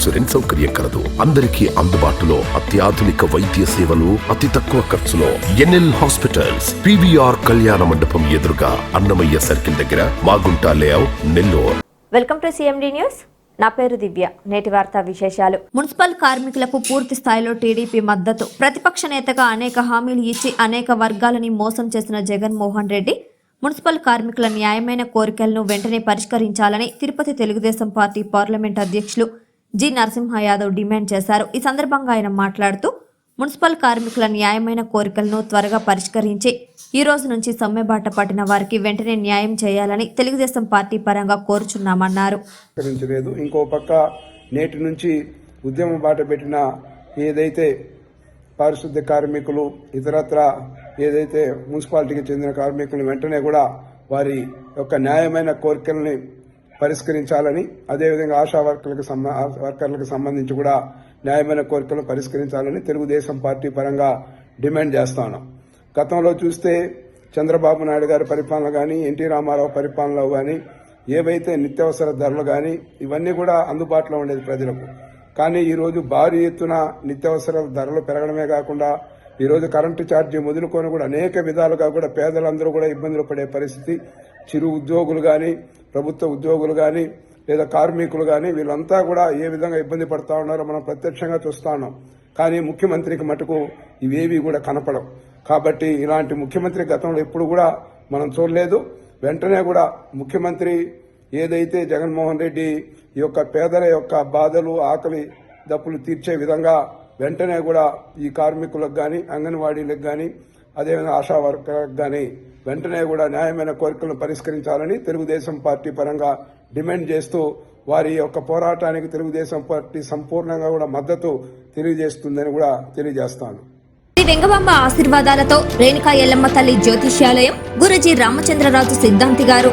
Insurance సౌకర్యం కలదు. అందరికీ అందుబాటులో అత్యాధునిక వైద్య సేవలు అతి తక్కువ ఖర్చులో. ఎన్ఎల్ హాస్పిటల్స్ పివిఆర్ కళ్యాణ మండపం ఎదురుగా అన్నమయ్య సర్కిల్ దగ్గర Magunta layout Nellore. Welcome to CMD news. నా పేరు దివ్య. నేటి వార్తా విశేషాలు. మున్సిపల్ కార్మికులకు పూర్తి స్థాయిలో టీడీపీ మద్దతు. ప్రతిపక్ష నేతగా అనేక హామీలు ఇచ్చి అనేక వర్గాలని మోసం చేసిన జగన్మోహన్ రెడ్డి మున్సిపల్ కార్మికుల న్యాయమైన కోరికలను వెంటనే పరిష్కరించాలని తిరుపతి తెలుగుదేశం పార్టీ పార్లమెంట్ అధ్యక్షులు జి నరసింహ యాదవ్ డిమాండ్ చేశారు. ఈ సందర్భంగా ఆయన మాట్లాడుతూ మున్సిపల్ కార్మికుల న్యాయమైన కోరికలను త్వరగా పరిష్కరించి ఈ రోజు నుంచి సమ్మెబాట పట్టిన వారికి వెంటనే న్యాయం చేయాలని తెలుగుదేశం పార్టీ పరంగా కోరుచున్నామన్నారు. ఇంకో పక్క నేటి నుంచి ఉద్యమ బాట పెట్టిన ఏదైతే పారిశుద్ధ కార్మికులు ఇతరత్ర ఏదైతే మున్సిపాలిటీకి చెందిన కార్మికులు వెంటనే కూడా వారి యొక్క న్యాయమైన కోరికల్ని పరిష్కరించాలని అదేవిధంగా ఆశా వర్కర్లకు సంబ- వర్కర్లకు సంబంధించి కూడా న్యాయమైన కోరికలను పరిష్కరించాలని తెలుగుదేశం పార్టీ పరంగా డిమాండ్ చేస్తాను గతంలో చూస్తే చంద్రబాబు నాయుడు గారి పరిపాలన కానీ ఎన్టీ రామారావు పరిపాలనలో కానీ ఏవైతే నిత్యావసర ధరలు కానీ ఇవన్నీ కూడా అందుబాటులో ఉండేది ప్రజలకు. కానీ ఈరోజు భారీ ఎత్తున నిత్యావసర ధరలు పెరగడమే కాకుండా ఈరోజు కరెంటు ఛార్జీ మొదలుకొని కూడా అనేక విధాలుగా కూడా పేదలందరూ కూడా ఇబ్బందులు పడే పరిస్థితి చిరు ఉద్యోగులు కానీ ప్రభుత్వ ఉద్యోగులు కానీ లేదా కార్మికులు కానీ వీళ్ళంతా కూడా ఏ విధంగా ఇబ్బంది పడతా ఉన్నారో మనం ప్రత్యక్షంగా చూస్తా ఉన్నాం. కానీ ముఖ్యమంత్రికి మటుకు ఇవేవి కూడా కనపడవు. కాబట్టి ఇలాంటి ముఖ్యమంత్రి గతంలో ఎప్పుడు కూడా మనం చూడలేదు. వెంటనే కూడా ముఖ్యమంత్రి ఏదైతే జగన్మోహన్ రెడ్డి ఈ యొక్క పేదల యొక్క బాధలు ఆకలి దప్పులు తీర్చే విధంగా వెంటనే కూడా ఈ కార్మికులకు కానీ అంగన్వాడీలకు కానీ అదేవిధంగా ఆశా వర్కర్లకు కానీ వెంటనే కూడా న్యాయమైన కోరికలను పరిష్కరించాలని తెలుగుదేశం పార్టీ పరంగా డిమాండ్ చేస్తూ వారి యొక్క పోరాటానికి తెలుగుదేశం పార్టీ సంపూర్ణంగా కూడా మద్దతు తెలియజేస్తుందని కూడా తెలియజేస్తాను. శ్రీ వెంగబాంబ ఆశీర్వాదాలతో రేణుకా ఎల్లమ్మ తల్లి జ్యోతిష్యాలయం గురుజీ రామచంద్రరాజు సిద్ధాంతి గారు.